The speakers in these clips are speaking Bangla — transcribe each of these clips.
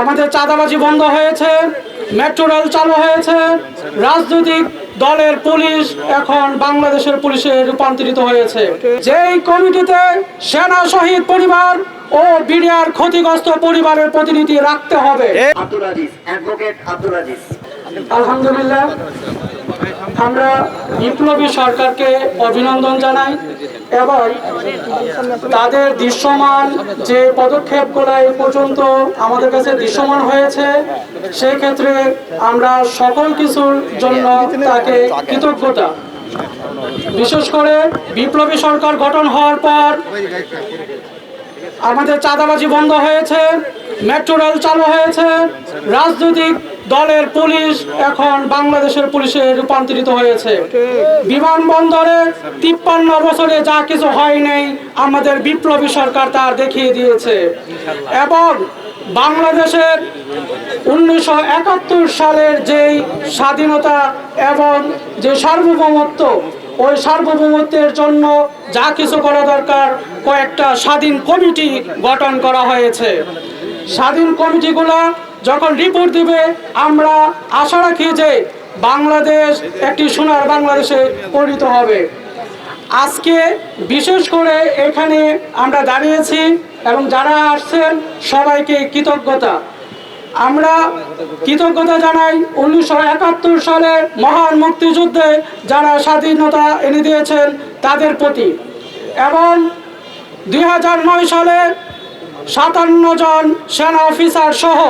আমাদের চাঁদাবাজি বন্ধ হয়েছে মেট্রো রেল চালু হয়েছে রাজনৈতিক দলের পুলিশ এখন বাংলাদেশের পুলিশে রূপান্তরিত হয়েছে। যেই কমিটিতে সেনা শহীদ পরিবার ও বিডিআর ক্ষতিগ্রস্ত পরিবারের প্রতিনিধি রাখতে হবে। আলহামদুলিল্লাহ। আমরা বিপ্লবী সরকারকে অভিনন্দন জানাই এবং তাদের দৃশ্যমান যে পদক্ষেপগুলো এই পর্যন্ত আমাদের কাছে দৃশ্যমান হয়েছে, সেই ক্ষেত্রে আমরা সকল কিছুর জন্য তাকে কৃতজ্ঞতা। বিশেষ করে বিপ্লবী সরকার গঠন হওয়ার পর আমাদের চাঁদাবাজি বন্ধ হয়েছে, মেট্রো রেল চালু হয়েছে, রাজনৈতিক দলের পুলিশ এখন বাংলাদেশের পুলিশে রূপান্তরিত হয়েছে। বিমানবন্দরে তিপ্পান্ন বছরে যা কিছু হয় নাই, আমাদের বিপ্লবী সরকার তার দেখিয়ে দিয়েছে। এবং বাংলাদেশের উনিশশো একাত্তর সালের যেই স্বাধীনতা এবং যে সার্বভৌমত্ব, ওই সার্বভৌমত্বের জন্য যা কিছু করা দরকার, কয়েকটা স্বাধীন কমিটি গঠন করা হয়েছে। স্বাধীন কমিটিগুলো যখন রিপোর্ট দিবে, আমরা আশা রাখি যে বাংলাদেশ একটি সোনার বাংলাদেশে পরিণত হবে। আজকে বিশেষ করে এখানে আমরা দাঁড়িয়েছি এবং যারা আসছেন, সবাইকে কৃতজ্ঞতা। আমরা কৃতজ্ঞতা জানাই উনিশশো একাত্তর সালে মহান মুক্তিযুদ্ধে যারা স্বাধীনতা এনে দিয়েছেন, তাদের প্রতি। এবং দুই হাজার নয় সালে সাতান্ন জন সেনা অফিসার সহ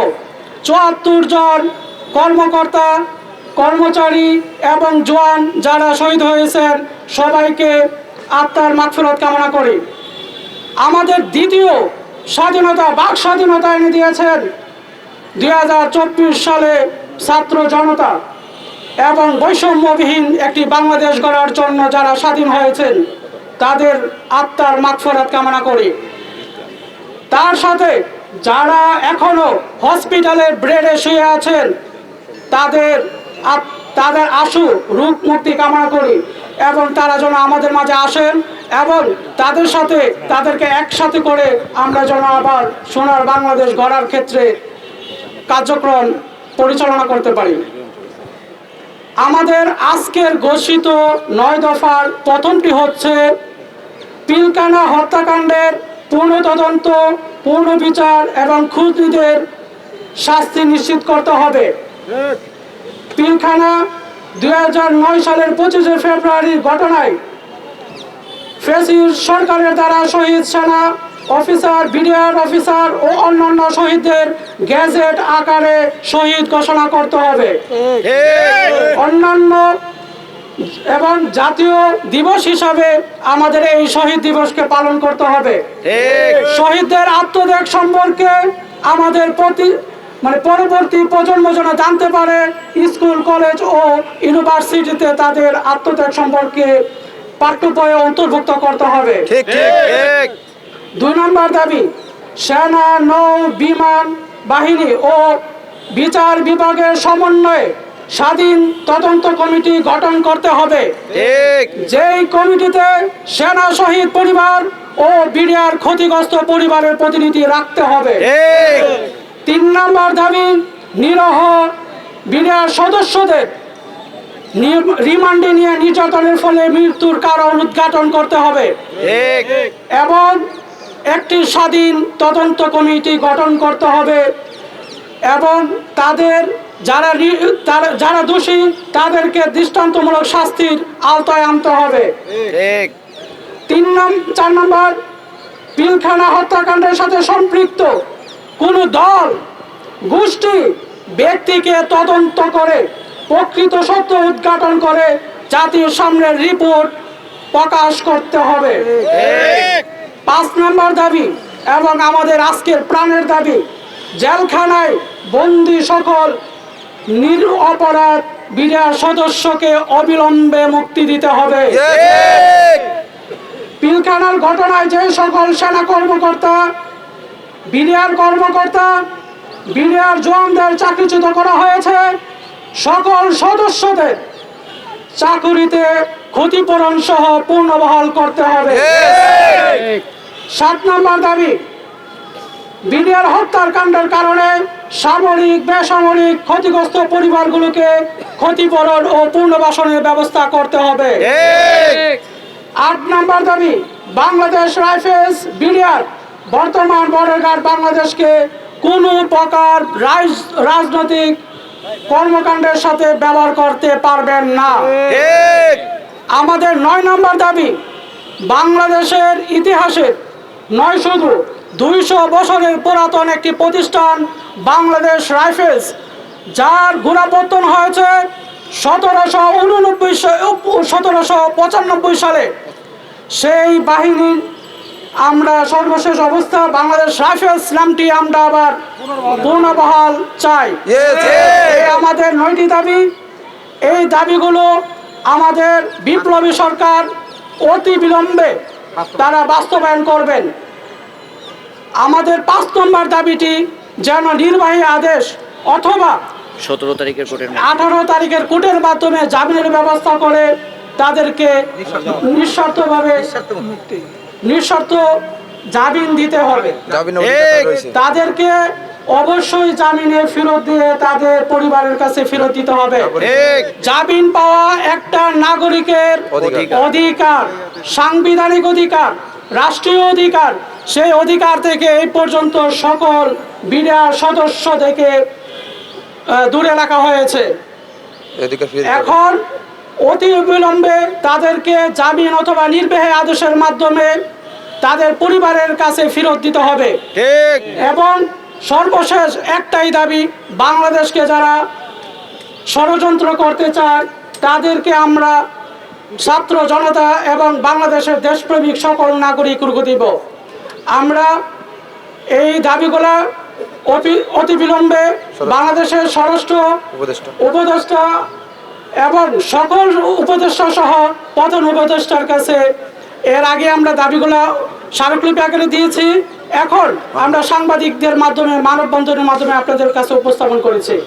চুয়াত্তর জন কর্মকর্তা, কর্মচারী এবং জোয়ান যারা শহীদ হয়েছেন, সবাইকে আত্মার মাগফিরাত কামনা করি। আমাদের দ্বিতীয় স্বাধীনতা, বাক স্বাধীনতা এনে দিয়েছেন দুই হাজার চব্বিশ সালে ছাত্র জনতা এবং বৈষম্যবিহীন একটি বাংলাদেশ গড়ার জন্য যারা স্বাধীন হয়েছেন, তাদের আত্মার মাগফিরাত কামনা করি। তার সাথে যারা এখনও হসপিটালের ব্রেডে শুয়ে আছেন, তাদের তাদের আশু রূপ মুক্তি কামনা করি এবং তারা যেন আমাদের মাঝে আসেন এবং তাদের সাথে, তাদেরকে একসাথে করে আমরা যেন আবার সোনার বাংলাদেশ গড়ার ক্ষেত্রে কার্যক্রম পরিচালনা করতে পারি। আমাদের আজকের ঘোষিত নয় দফার প্রথমটি হচ্ছে পিলকানা হত্যাকাণ্ডের পূর্ণ তদন্ত পূর্ণ বিচার এবং খুঁজনিদের শাস্তি নিশ্চিত করতে হবে। পিলখানা দুই সালের পঁচিশে ফেব্রুয়ারির ঘটনায় ফেসির সরকারের দ্বারা শহীদ সেনা অফিসার বিডিআর অফিসার ও অন্যান্য শহীদদের গ্যাজেট আকারে শহীদ ঘোষণা করতে হবে। অন্যান্য এবং জাতীয় দিবস হিসাবে আমাদের এই শহীদ দিবসকে পালন করতে হবে। শহীদদের আত্মত্যাগ সম্পর্কে আমাদের প্রতি মানে পরবর্তী প্রজন্ম যেন জানতে পারে স্কুল কলেজ ও ইউনিভার্সিটিতে তাদের আত্মত্যাগ সম্পর্কে পাঠ্য বইয়ে অন্তর্ভুক্ত করতে হবে। ঠিক ঠিক। ঠিক। দুই নম্বর দাবি সেনা নৌ বিমান বাহিনী ও বিচার বিভাগের সমন্বয়ে স্বাধীন তদন্ত কমিটি গঠন করতে হবে। যেই কমিটিতে সেনা শহীদ পরিবার ও বিডিআর ক্ষতিগ্রস্ত পরিবারের প্রতিনিধি রাখতে হবে। তিন নম্বর দাবি নিরহ বিডিআর সদস্যদের রিমান্ডে নিয়ে নির্যাতনের ফলে মৃত্যুর কারণ উদ্ঘাটন করতে হবে। এবং একটি স্বাধীন তদন্ত কমিটি গঠন করতে হবে। এবং তাদের যারা যারা দোষী তাদেরকে দৃষ্টান্তমূলক শাস্তির আওতায় আনতে হবে। তিন নম্বর চার নম্বর পিলখানা হত্যাকাণ্ডের সাথে সম্পৃক্ত কোনো দল গোষ্ঠী ব্যক্তিকে তদন্ত করে প্রকৃত সত্য উদ্ঘাটন করে জাতির সামনে রিপোর্ট প্রকাশ করতে হবে। পাঁচ নম্বর দাবি এবং আমাদের আজকের প্রাণের দাবি জেলখানায় বন্দি সকল নির অপরাধ বিরাট সদস্যকে অবিলম্বে মুক্তি দিতে হবে। পিলখানার ঘটনায় যে সকল সেনা কর্মকর্তা বিডিআর কর্মকর্তা বিডিআর জওয়ানদের চাকরিচ্যুত করা হয়েছে সকল সদস্যদের চাকুরিতে ক্ষতিপূরণ সহ পুনর্বহাল করতে হবে। সাত নম্বর দাবি বিডিআর হত্যার কাণ্ডের কারণে সামরিক বেসামরিক ক্ষতিগ্রস্ত পরিবারগুলোকে ক্ষতিপূরণ ও পুনর্বাসনের ব্যবস্থা করতে হবে। আট নম্বর দাবি বাংলাদেশ রাইফেলস বিডিআর বর্তমান বর্ডার গার্ড বাংলাদেশকে কোনো প্রকার রাজনৈতিক কর্মকাণ্ডের সাথে ব্যবহার করতে পারবেন না। আমাদের নয় নম্বর দাবি বাংলাদেশের ইতিহাসে নয় শুধু দুইশো বছরের পুরাতন একটি প্রতিষ্ঠান বাংলাদেশ রাইফেলস যার গোড়াপত্তন হয়েছে সতেরোশো উননব্বই সতেরোশো পঁচানব্বই সালে। সেই বাহিনীর আমরা সর্বশেষ অবস্থা বাংলাদেশ রাইফেলস নামটি আমরা আবার পুনর্বহাল চাই। আমাদের নয়টি দাবি। এই দাবিগুলো আমাদের বিপ্লবী সরকার অতি বিলম্বে তারা বাস্তবায়ন করবেন। আমাদের পাঁচ নম্বর দাবিটি যেন নির্বাহী আদেশ অথবা সতেরো তারিখের কোর্টের আঠারো তারিখের কোর্টের মাধ্যমে জামিনের ব্যবস্থা করে তাদেরকে নিঃশর্তভাবে নিঃশর্ত জামিন দিতে হবে। তাদেরকে অবশ্যই জামিনে ফেরত দিয়ে তাদের পরিবারের কাছে ফেরত দিতে হবে। জামিন পাওয়া একটা নাগরিকের অধিকার। অধিকার সাংবিধানিক অধিকার রাষ্ট্রীয় অধিকার সেই অধিকার থেকে এই পর্যন্ত সকল বিডিআর সদস্য থেকে দূরে রাখা হয়েছে। এখন অতি বিলম্বে তাদেরকে জামিন অথবা নির্বাহী আদেশের মাধ্যমে তাদের পরিবারের কাছে ফেরত দিতে হবে। এবং সর্বশেষ একটাই দাবি বাংলাদেশকে যারা ষড়যন্ত্র করতে চায় তাদেরকে আমরা ছাত্র জনতা এবং বাংলাদেশের দেশপ্রেমিক সকল নাগরিক রুখে দিব। আমরা এই দাবিগুলা অতি- বিলম্বে বাংলাদেশের স্বরাষ্ট্র উপদেষ্টা। এবং সকল উপদেষ্টা সহ প্রধান উপদেষ্টার কাছে এর আগে আমরা দাবিগুলো স্মারকলিপি আকারে দিয়েছি। এখন আমরা সাংবাদিকদের মাধ্যমে মানববন্ধনের মাধ্যমে আপনাদের কাছে উপস্থাপন করেছি।